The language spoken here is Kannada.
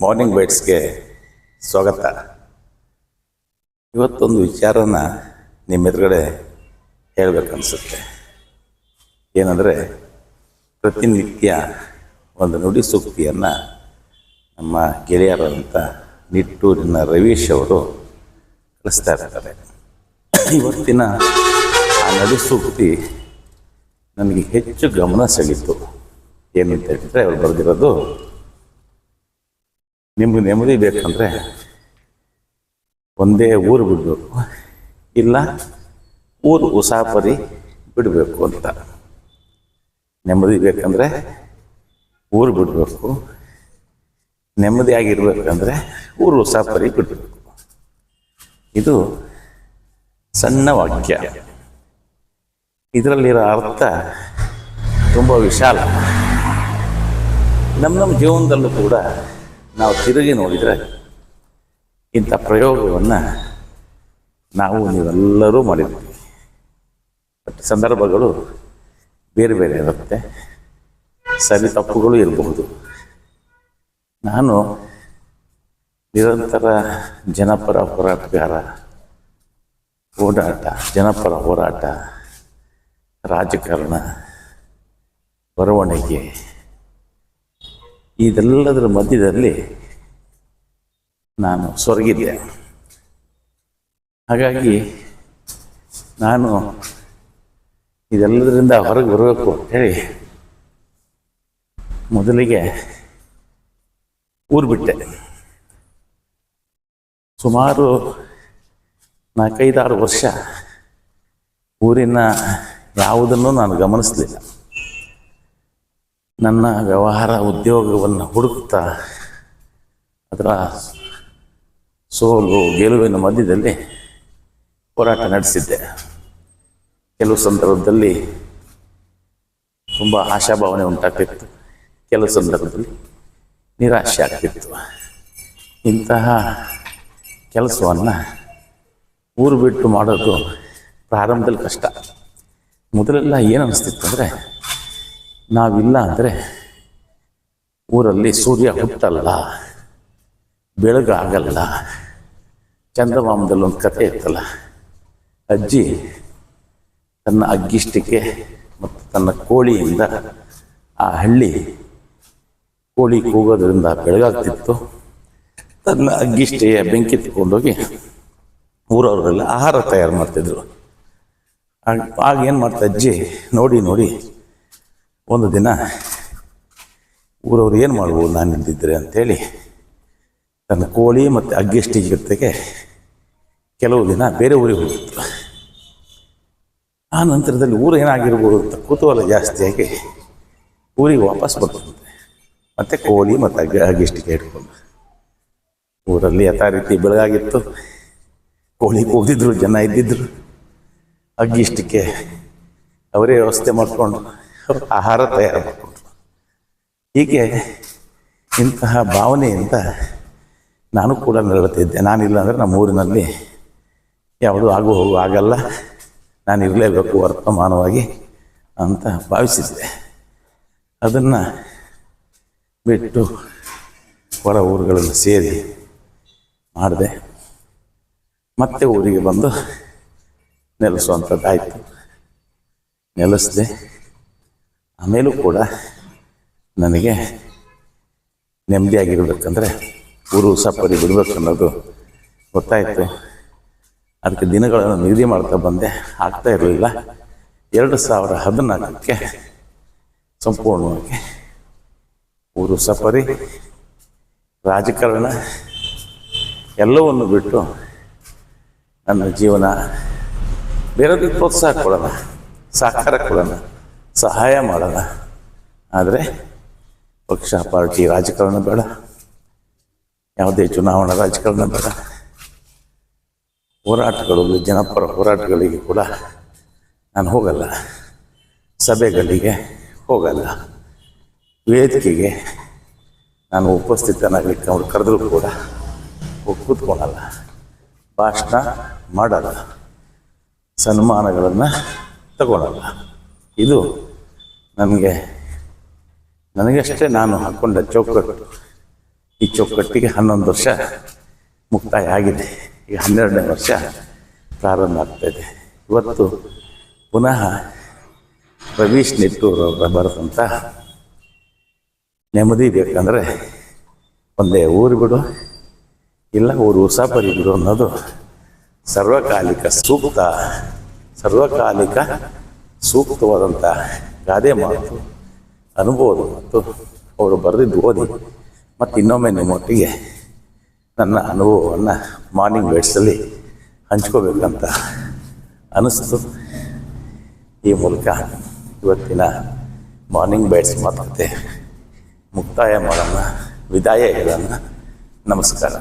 ಮಾರ್ನಿಂಗ್ ಬೈಟ್ಸ್ಗೆ ಸ್ವಾಗತ. ಇವತ್ತೊಂದು ವಿಚಾರನ ನಿಮ್ಮ ಎದುರುಗಡೆ ಹೇಳಬೇಕನ್ಸುತ್ತೆ. ಏನಂದರೆ, ಪ್ರತಿನಿತ್ಯ ಒಂದು ನುಡಿ ಸೂಕ್ತಿಯನ್ನು ನಮ್ಮ ಗೆಳೆಯರಾದಂಥ ನಿಟ್ಟೂರಿನ ರವೀಶ್ ಅವರು ಕಳಿಸ್ತಾ ಇರ್ತಾರೆ. ಇವತ್ತಿನ ಆ ನುಡಿ ಸೂಕ್ತಿ ನನಗೆ ಹೆಚ್ಚು ಗಮನ ಸೆಳೀತು ಏನು ಅಂತ ಹೇಳಿದರೆ, ಅವ್ರು ಬರೆದಿರೋದು ನಿಮ್ಗೆ ನೆಮ್ಮದಿ ಬೇಕಂದ್ರೆ ಒಂದೇ ಊರು ಬಿಡಬೇಕು. ಇಲ್ಲ, ಊರು ಉಸಾಪರಿ ಬಿಡಬೇಕು ಅಂತ. ನೆಮ್ಮದಿ ಬೇಕಂದ್ರೆ ಊರು ಬಿಡಬೇಕು. ನೆಮ್ಮದಿಯಾಗಿರ್ಬೇಕಂದ್ರೆ ಊರು ಉಸಾಪರಿ ಬಿಡಬೇಕು. ಇದು ಸಣ್ಣ ವಾಕ್ಯ. ಇದರಲ್ಲಿರೋ ಅರ್ಥ ತುಂಬ ವಿಶಾಲ. ನಮ್ಮ ನಮ್ಮ ಜೀವನದಲ್ಲೂ ಕೂಡ ನಾವು ತಿರುಗಿ ನೋಡಿದರೆ ಇಂಥ ಪ್ರಯೋಗವನ್ನು ನಾವು ನೀವೆಲ್ಲರೂ ಮಾಡಿದ್ದೀವಿ. ಬಟ್ ಸಂದರ್ಭಗಳು ಬೇರೆ ಬೇರೆ ಇರುತ್ತೆ. ಸರಿ, ತಪ್ಪುಗಳು ಇರಬಹುದು. ನಾನು ನಿರಂತರ ಜನಪರ ಹೋರಾಟಗಾರ, ಓಡಾಟ, ಜನಪರ ಹೋರಾಟ, ರಾಜಕಾರಣ, ಬರವಣಿಗೆ ಇದೆಲ್ಲದರ ಮಧ್ಯದಲ್ಲಿ ನಾನು ಸೊರಗಿದ್ದೆ. ಹಾಗಾಗಿ ನಾನು ಇದೆಲ್ಲದರಿಂದ ಹೊರಗೆ ಬರಬೇಕು ಅಂತೇಳಿ ಮೊದಲಿಗೆ ಊರು ಬಿಟ್ಟೆ. ಸುಮಾರು ನಾಲ್ಕೈದಾರು ವರ್ಷ ಊರಿನ ಯಾವುದನ್ನು ನಾನು ಗಮನಿಸಲಿಲ್ಲ. ನನ್ನ ವ್ಯವಹಾರ ಉದ್ಯೋಗವನ್ನು ಹುಡುಕುತ್ತಾ ಅದರ ಸೋಲು ಗೆಲುವಿನ ಮಧ್ಯದಲ್ಲಿ ಹೋರಾಟ ನಡೆಸಿದ್ದೆ. ಕೆಲವು ಸಂದರ್ಭದಲ್ಲಿ ತುಂಬ ಆಶಾಭಾವನೆ ಉಂಟಾಗ್ತಿತ್ತು. ಕೆಲವು ಸಂದರ್ಭದಲ್ಲಿ ನಿರಾಶೆ ಆಗ್ತಿತ್ತು. ಇಂತಹ ಕೆಲಸವನ್ನು ಊರು ಬಿಟ್ಟು ಮಾಡೋದು ಪ್ರಾರಂಭದಲ್ಲಿ ಕಷ್ಟ. ಮೊದಲೆಲ್ಲ ಏನು ಅನಿಸ್ತಿತ್ತು ಅಂದರೆ ನಾವಿಲ್ಲ ಅಂದರೆ ಊರಲ್ಲಿ ಸೂರ್ಯ ಹುಟ್ಟಲ್ಲ ಬೆಳಗಾಗಲ್ಲ ಚಂದಮಾಮದಲ್ಲಿ ಒಂದು ಕತೆ ಇತ್ತಲ್ಲ, ಅಜ್ಜಿ ತನ್ನ ಅಗ್ಗಿಷ್ಟಿಕೆ ಮತ್ತು ತನ್ನ ಕೋಳಿಯಿಂದ ಆ ಹಳ್ಳಿ ಕೋಳಿ ಕೂಗೋದ್ರಿಂದ ಬೆಳಗಾಗ್ತಿತ್ತು. ತನ್ನ ಅಗ್ಗಿಷ್ಟೆಯ ಬೆಂಕಿ ತಗೊಂಡೋಗಿ ಊರವರೆಲ್ಲ ಆಹಾರ ತಯಾರು ಮಾಡ್ತಿದ್ರು. ಆಗ ಏನು ಮಾಡ್ತಾ ಅಜ್ಜಿ, ನೋಡಿ ನೋಡಿ ಒಂದು ದಿನ ಊರವ್ರು ಏನು ಮಾಡ್ಬೋದು ನಾನು ನಿಂತಿದ್ದರೆ ಅಂಥೇಳಿ ತನ್ನ ಕೋಳಿ ಮತ್ತು ಅಗ್ಗಿಷ್ಟಿ ಜೊತೆಗೆ ಕೆಲವು ದಿನ ಬೇರೆ ಊರಿಗೆ ಹೋಗಿತ್ತು ಆ ನಂತರದಲ್ಲಿ ಊರು ಏನಾಗಿರ್ಬೋದು ಅಂತ ಕುತೂಹಲ ಜಾಸ್ತಿಯಾಗಿ ಊರಿಗೆ ವಾಪಸ್ ಬರ್ತದೆ ಮತ್ತು ಕೋಳಿ ಮತ್ತು ಅಗ್ಗ ಅಗ್ಗೆಷ್ಟಿಗೆ ಇಟ್ಕೊಂಡು ಊರಲ್ಲಿ ಯಥಾ ರೀತಿ ಬೆಳಗಾಗಿತ್ತು. ಕೋಳಿ ಕೂಗಿದ್ರು ಜನ ಇದ್ದಿದ್ರು. ಅಗ್ಗಿಷ್ಟಕ್ಕೆ ಅವರೇ ವ್ಯವಸ್ಥೆ ಮಾಡಿಕೊಂಡು ಆಹಾರ ತಯಾರು ಮಾಡಿಕೊಂಡ್ರು ಹೀಗೆ ಇಂತಹ ಭಾವನೆಯಿಂದ ನಾನು ಕೂಡ ನರಳುತ್ತಿದ್ದೆ ನಾನಿಲ್ಲ ಅಂದರೆ ನಮ್ಮ ಊರಿನಲ್ಲಿ ಯಾವುದೂ ಆಗು ಹೋಗು ಆಗಲ್ಲ. ನಾನು ಇರಲೇಬೇಕು ವರ್ತಮಾನವಾಗಿ ಅಂತ ಭಾವಿಸಿದ್ದೆ. ಅದನ್ನು ಬಿಟ್ಟು ಹೊರ ಊರುಗಳನ್ನು ಸೇರಿ ಮಾಡಿದೆ. ಮತ್ತೆ ಊರಿಗೆ ಬಂದು ನೆಲೆಸುವಂಥದ್ದಾಯಿತು. ನೆಲೆಸಿದೆ. ಆಮೇಲೂ ಕೂಡ ನನಗೆ ನೆಮ್ಮದಿಯಾಗಿರ್ಬೇಕಂದ್ರೆ ಊರು ಸಪ್ಪರಿ ಬಿಡಬೇಕು ಅನ್ನೋದು ಗೊತ್ತಾಯಿತು. ಅದಕ್ಕೆ ದಿನಗಳನ್ನು ನಿಗದಿ ಮಾಡ್ತಾ ಬಂದೆ. ಆಗ್ತಾ ಇರಲಿಲ್ಲ. ಎರಡು ಸಾವಿರ ಹದಿನಾಲ್ಕಕ್ಕೆ ಸಂಪೂರ್ಣವಾಗಿ ಊರು ಸಫರಿ ರಾಜಕಾರಣ ಎಲ್ಲವನ್ನು ಬಿಟ್ಟು ನನ್ನ ಜೀವನ ಬೇರೆದಕ್ಕೆ ಪ್ರೋತ್ಸಾಹ ಕೊಡೋಣ, ಸಹಕಾರ ಕೊಡೋಣ. ಸಹಾಯ ಮಾಡೋಣ ಆದರೆ ಪಕ್ಷ, ಪಾರ್ಟಿ, ರಾಜಕಾರಣ ಬೇಡ. ಯಾವುದೇ ಚುನಾವಣಾ ರಾಜಕಾರಣ ಬೇಡ. ಹೋರಾಟಗಳು, ಜನಪರ ಹೋರಾಟಗಳಿಗೆ ಕೂಡ ನಾನು ಹೋಗಲ್ಲ. ಸಭೆಗಳಿಗೆ ಹೋಗಲ್ಲ. ವೇದಿಕೆಗೆ ನಾನು ಉಪಸ್ಥಿತನಾಗಲಿಕ್ಕೆ ಅವ್ರು ಕರೆದ್ರು ಕೂಡ ಹೋಗಿ ಕೂತ್ಕೊಳಲ್ಲ. ಭಾಷಣ ಮಾಡಲ್ಲ. ಸನ್ಮಾನಗಳನ್ನು ತಗೊಳ್ಳಲ್ಲ ಇದು ನನಗೆ ನನಗಷ್ಟೇ ನಾನು ಹಾಕ್ಕೊಂಡ ಚೌಕಟ್ಟು. ಈ ಚೌಕಟ್ಟಿಗೆ ಹನ್ನೊಂದು ವರ್ಷ ಮುಕ್ತಾಯ ಆಗಿದೆ. ಈಗ ಹನ್ನೆರಡನೇ ವರ್ಷ ಪ್ರಾರಂಭ ಆಗ್ತಾಯಿದೆ ಇವತ್ತು ಪುನಃ ರವೀಶ್ ಅವರ ಬರೆದಂಥ ನೆಮ್ಮದಿ ಬೇಕಂದರೆ ಒಂದೇ ಊರು ಬಿಡು, ಇಲ್ಲ ಊರು ಉಸಾಪರಿ ಬಿಡು ಅನ್ನೋದು ಸರ್ವಕಾಲಿಕ ಸೂಕ್ತ, ಸರ್ವಕಾಲಿಕ ಸೂಕ್ತವಾದಂಥ ಗಾದೆ ಮಾತು, ಅನುಭವದ ಮತ್ತು ಅವರು ಬರೆದಿದ್ದು ಓದಿ. ಮತ್ತು ಇನ್ನೊಮ್ಮೆ ನಿಮ್ಮೊಟ್ಟಿಗೆ ನನ್ನ ಅನುಭವವನ್ನು ಮಾರ್ನಿಂಗ್ ಬೇಡ್ಸಲ್ಲಿ ಹಂಚ್ಕೋಬೇಕಂತ ಅನ್ನಿಸ್ತು ಈ ಮೂಲಕ ಇವತ್ತಿನ ಮಾರ್ನಿಂಗ್ ಬೈಟ್ಸ್ ಮಾತುಕತೆ ಮುಕ್ತಾಯ ಮಾಡೋಣ. ವಿದಾಯ ಹೇಳೋಣ. ನಮಸ್ಕಾರ.